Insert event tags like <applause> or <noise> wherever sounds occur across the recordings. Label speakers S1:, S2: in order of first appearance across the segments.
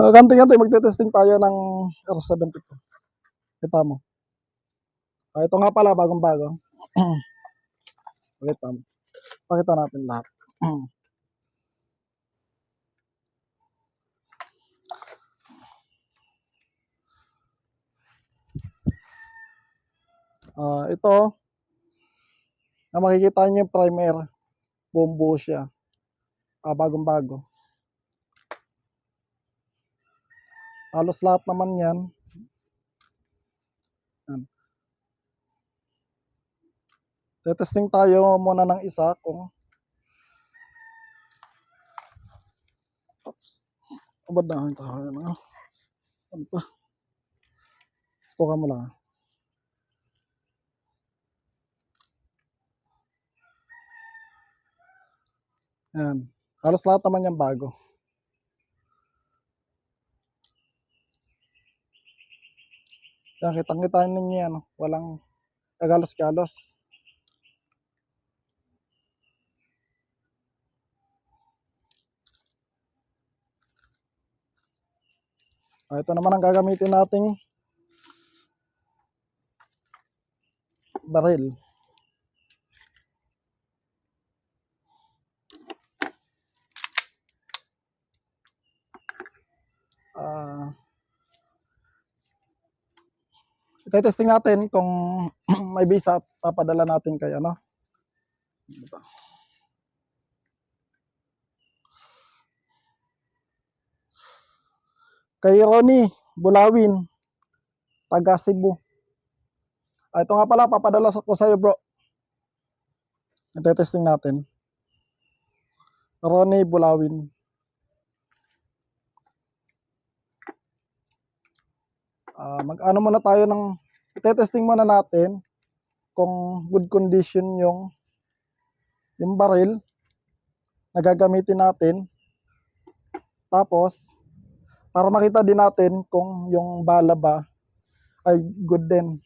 S1: Uh, kanti-kanti, magte-testing tayo ng R72. Kita mo. Ah, ito nga pala, bagong-bago. Pakita <clears throat> mo. Pakita natin lahat. <clears throat> Ah, ito, na makikita niyo yung primer, buong buo siya. Ah, bagong-bago. Halos lahat naman yan. Yan. Tetesting tayo muna ng isa kung Oops. Abad na ang tayo na. Ano pa? Gusto ka mo lang. Yan. Halos lahat naman yan bago. Yan, kitang-kita ninyo yan. Walang kagalos-galos. Ah, ito naman ang gagamitin nating baril. Testing natin kung <clears throat> may visa papadala natin kay ano. Kay Ronnie Bulawin, taga Cebu. Ah, ito nga pala, papadala ko sa'yo bro. Ite-testing natin. Ronnie Bulawin. Ah, mag-ano muna tayo ng ite-testing muna natin kung good condition yung yung baril na gagamitin natin. Tapos para makita din natin kung yung bala ba ay good din.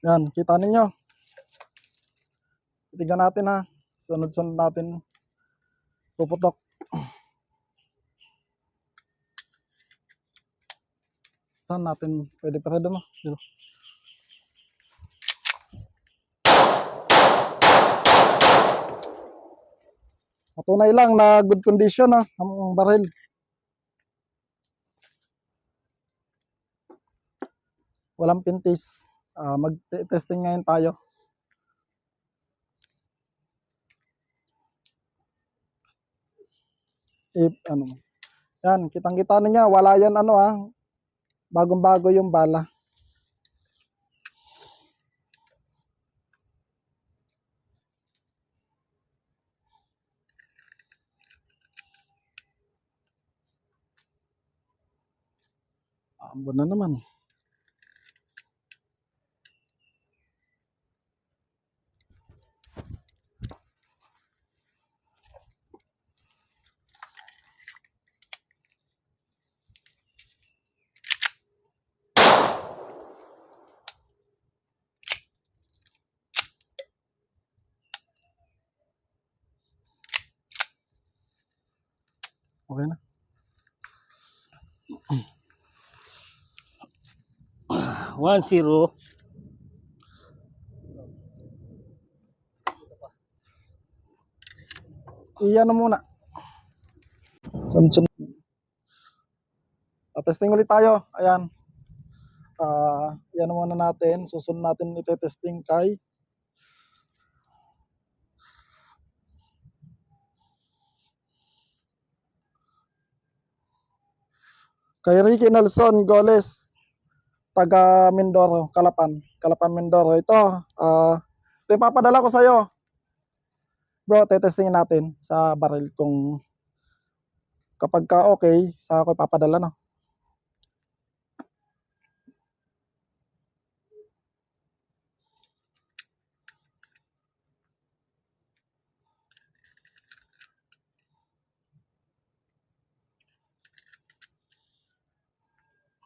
S1: Yan, kita ninyo. Tignan natin ha. Sunod-sunod natin puputok. Saan natin pwede pa rin mo? Dito. Lang na good condition ha, ang baril. Walang pintis. Ah, mag-testing ngayon tayo. If, ano, yan, kitang-kita na niya, wala yan, ano ah, bagong-bago yung bala. Ambon na naman. Okay na. <clears throat>
S2: One zero.
S1: Iyan muna. Sunod-sunod. Ah, testing ulit tayo. Ayan. Ah, yan muna natin. Susunod natin ite-testing kay kay Ricky Nelson Goles taga Mindoro, Kalapan. Kalapan Mindoro. Ito, ah, ito ipapadala ko sa'yo. Bro, tetestingin natin sa baril kung kapag ka okay, sa ako ipapadala no.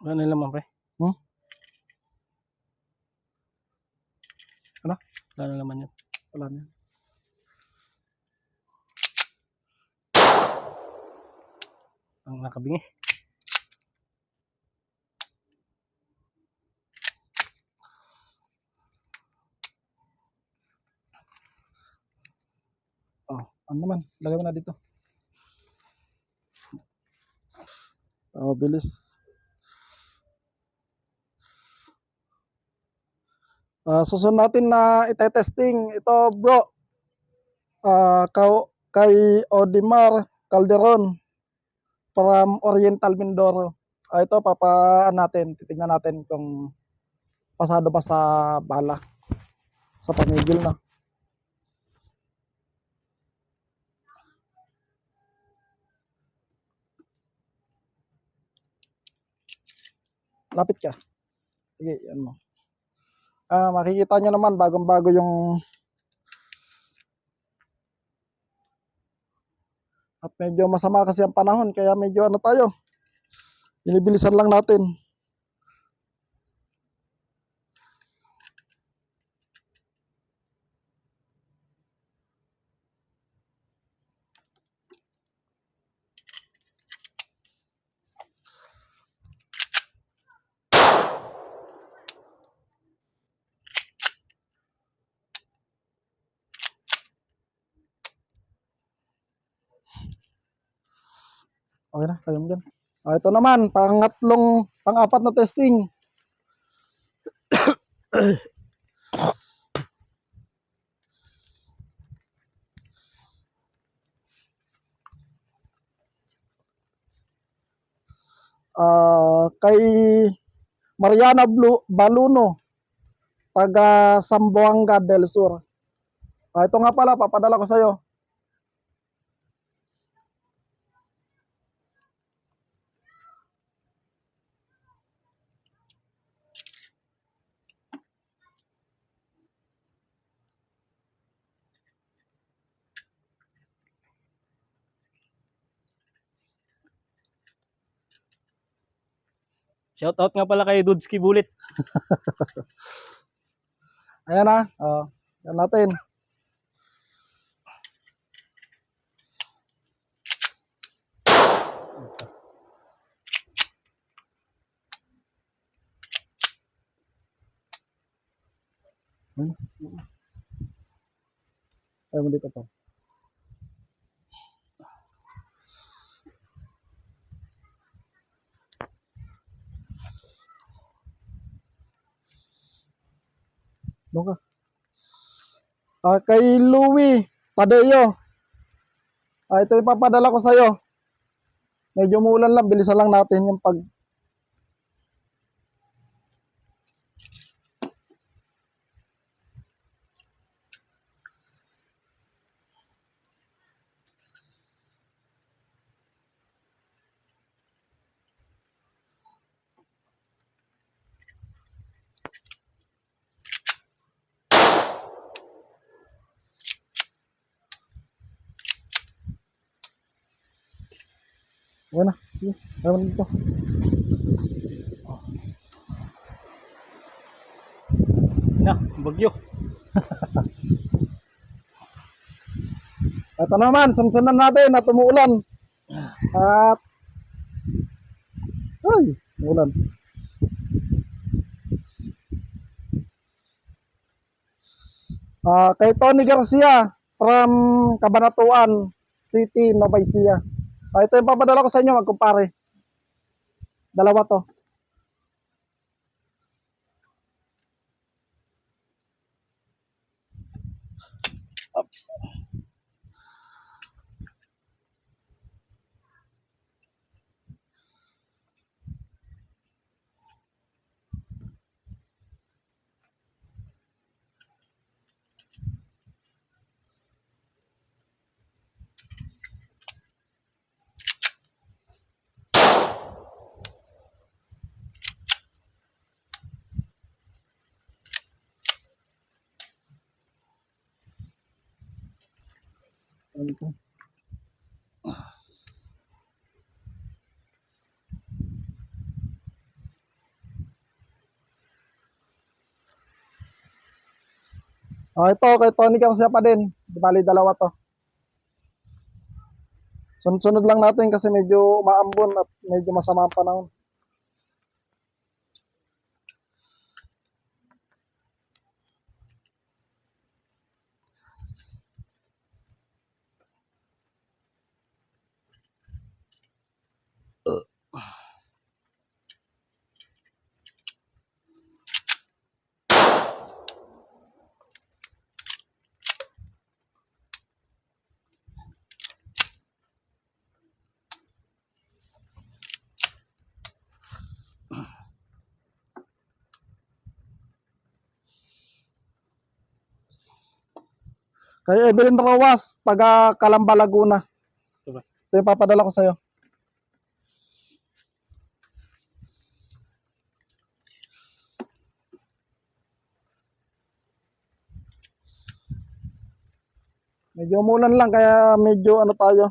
S2: Wala na naman, pre.
S1: Hmm? Ano?
S2: Wala na naman yun.
S1: Wala na.
S2: Ang nakabingi.
S1: Oh, ano naman? Lagay mo na dito. Oh, bilis. Ah, susunod natin na itetesting. Ito, bro. Ah, kau- kay Odimar Calderon from Oriental Mindoro. Ah, ito, papaan natin. Titignan natin kung pasado pa sa bala. Sa pamigil na. Lapit ka. Sige, yan mo. Ah, makikita nyo naman bagong-bago yung at medyo masama kasi ang panahon kaya medyo ano tayo. Binibilisan lang natin. Okay na, tayo mo dyan. Ah, ito naman, pangatlong, pang-apat na testing. <coughs> Ah, kay Mariana Blue, Baluno, taga Zamboanga del Sur. Ah, ito nga pala, papadala ko sa'yo.
S2: Shout out nga pala kay Dudski Bullet. <laughs>
S1: Ayan na. Oh, yan natin. Hmm? Ayaw mo dito pa. Doon ka. Ah, kay Louie Tadeo. Ah, ito ipapadala ko sa'yo. Medyo umulan lang, bilisan lang natin yung pag... Ayan na, sige. Ayaw mo dito.
S2: Na, bagyo. <laughs>
S1: Ito naman, sunsunan natin at umuulan. At... Ay, umuulan. Ah, kay Tony Garcia from Cabanatuan City, Nueva Ah, ito yung papadala ko sa inyo, magkumpare. Dalawa to. Ito. Ah. Oh, ito kay Tony Garcia pa din. Bali dalawa to. Sunod-sunod lang natin kasi medyo maambon at medyo masama ang panahon. Kay Evelyn Rowas, taga Calamba, Laguna.
S2: Ito?
S1: Ito yung papadala ko sa'yo. Medyo umulan lang kaya medyo ano tayo.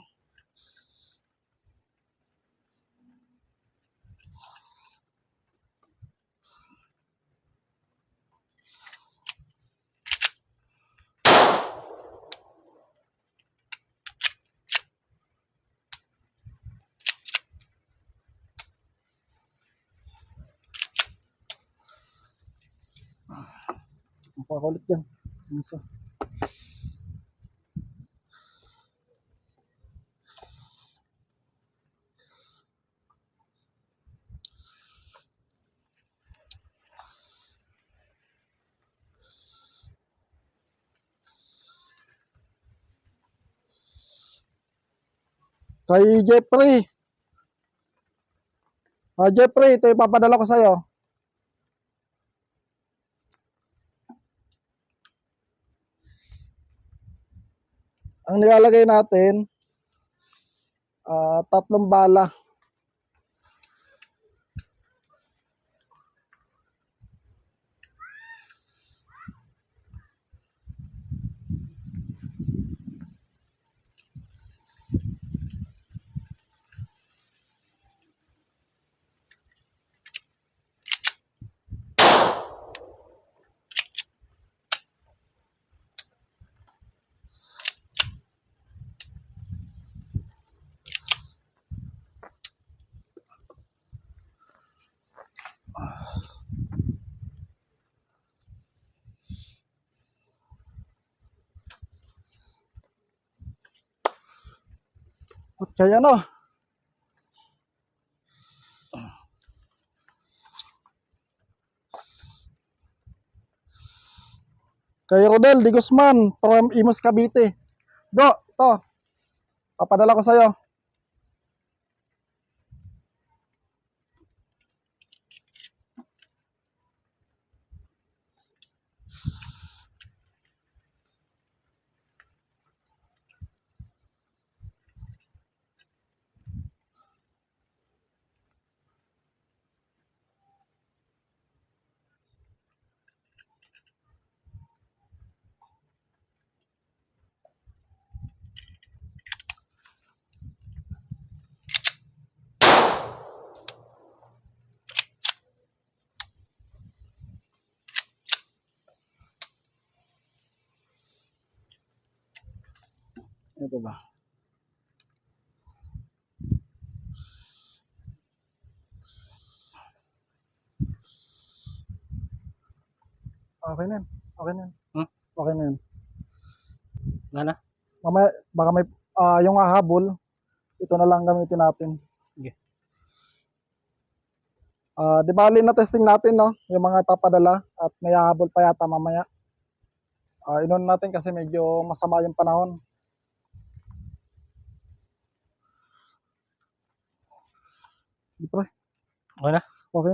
S1: Ang pakulit yan. Isa. Kay Jeffrey. Ah, Jeffrey, ito yung papadala ko sa'yo. Ang nilalagay natin, ah, tatlong bala. Kaya ano, kay Rodel Di Guzman from Imus Cavite. Bro, ito. Papadala ko sa'yo. Ito ba? Okay na. Okay na.
S2: Hmm?
S1: Okay na.
S2: Nga na.
S1: Mamaya, baka may, ah, yung hahabol, ito na lang gamitin natin.
S2: Sige.
S1: Ah, di bali na testing natin, no? Yung mga ipapadala at may hahabol pa yata mamaya. Ah, inon natin kasi medyo masama yung panahon. Di pre,
S2: Okay na.
S1: okay